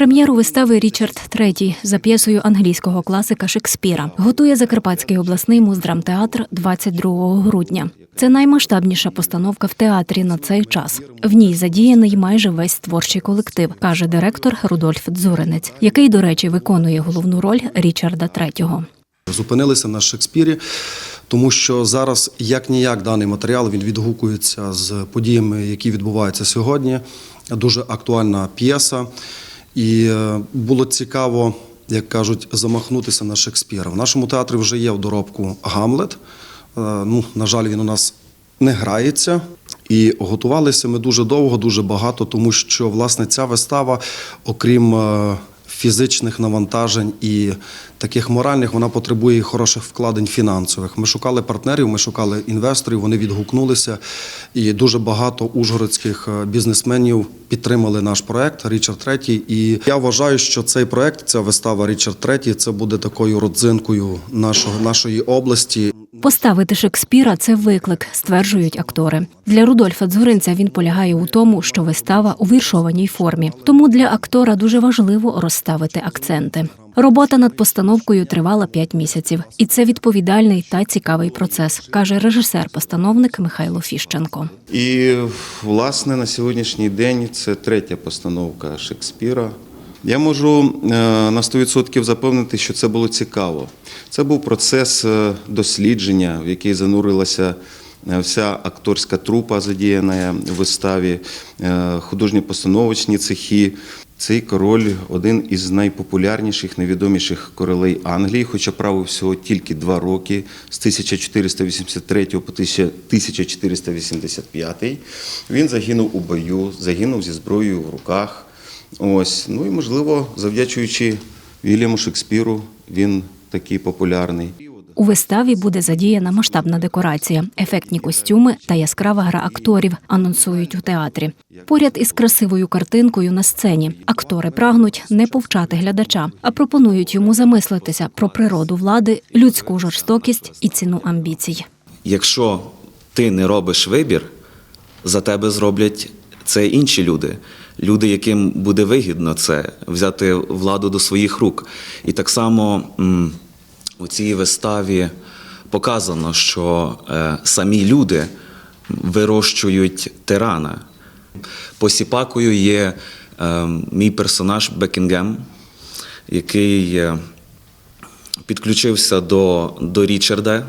Прем'єру вистави Річард III за п'єсою англійського класика Шекспіра готує Закарпатський обласний муздрамтеатр 22 грудня. Це наймасштабніша постановка в театрі на цей час. В ній задіяний майже весь творчий колектив, каже директор Рудольф Дзуринець, який, до речі, виконує головну роль Річарда III. Зупинилися на Шекспірі, тому що зараз як ніяк даний матеріал він відгукується з подіями, які відбуваються сьогодні. Дуже актуальна п'єса, і е, було цікаво, як кажуть, замахнутися на Шекспіра. В нашому театрі вже є в доробку Гамлет. Е, Ну, на жаль, він у нас не грається. І готувалися ми дуже довго, дуже багато, тому що власне ця вистава, окрім е, фізичних навантажень і таких моральних, вона потребує і хороших вкладень фінансових. Ми шукали партнерів, ми шукали інвесторів, вони відгукнулися, і дуже багато ужгородських е, бізнесменів підтримали наш проект Річард III. І я вважаю, що цей проект, ця вистава Річард III, це буде такою родзинкою нашого нашої області. Поставити Шекспіра це виклик, стверджують актори. Для Рудольфа Дзуринця він полягає у тому, що вистава у віршованій формі. Тому для актора дуже важливо розставити акценти. Робота над постановкою тривала п'ять місяців, і це відповідальний та цікавий процес, каже режисер-постановник Михайло Фіщенко. І власне на сьогоднішній день це третя постановка Шекспіра. Я можу е, на 100% запевнити, що це було цікаво. Це був процес е, дослідження, в який занурилася е, вся акторська трупа, задіяна в виставі, художні постановочні цехи. Цей король один із найпопулярніших, найвідоміших королей Англії, хоча правив всього тільки два роки з 1483 по 1485. Він загинув у бою, загинув зі зброєю в руках. Ось, ну і можливо, завдячуючи Вільяму Шекспіру, він такий популярний. У виставі буде задіяна масштабна декорація, ефектні костюми та яскрава гра акторів, анонсують у театрі. Поряд із красивою картинкою на сцені актори прагнуть не повчати глядача, а пропонують йому замислитися про природу влади, людську жорстокість і ціну амбіцій. Якщо ти не робиш вибір, за тебе зроблять це інші люди. Люди, яким буде вигідно це взяти владу до своїх рук. І так само у цій виставі показано, що е, самі люди вирощують тирана. Посіпакою є е, мій персонаж Бекінгем, який е, підключився до, до Річарда,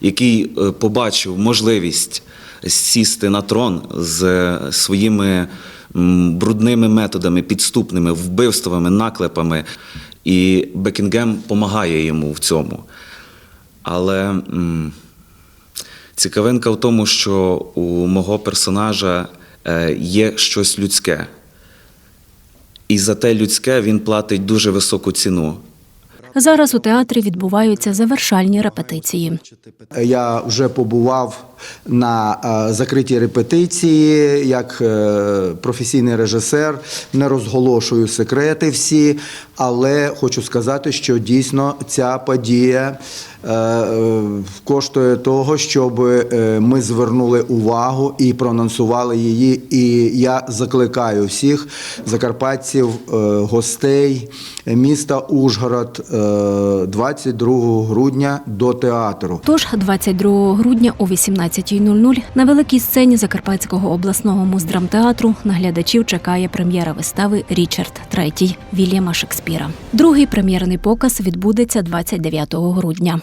який побачив можливість сісти на трон з своїми брудними методами, підступними, вбивствами, наклепами. І Бекінгем допомагає йому в цьому. Але цікавинка в тому, що у мого персонажа е, є щось людське. І за те людське він платить дуже високу ціну. Зараз у театрі відбуваються завершальні репетиції. Я вже побував на е, закритій репетиції як е, професійний режисер. Не розголошую секрети всі, але хочу сказати, що дійсно ця подія е, коштує того, щоб ми звернули увагу і проанонсували її. І я закликаю всіх закарпатців, гостей міста Ужгород 22 грудня до театру. Тож 22 грудня о 18.00 на великій сцені Закарпатського обласного муздрамтеатру наглядачів чекає прем'єра вистави Річард III Вільяма Шекспіра. Другий прем'єрний показ відбудеться 29 грудня.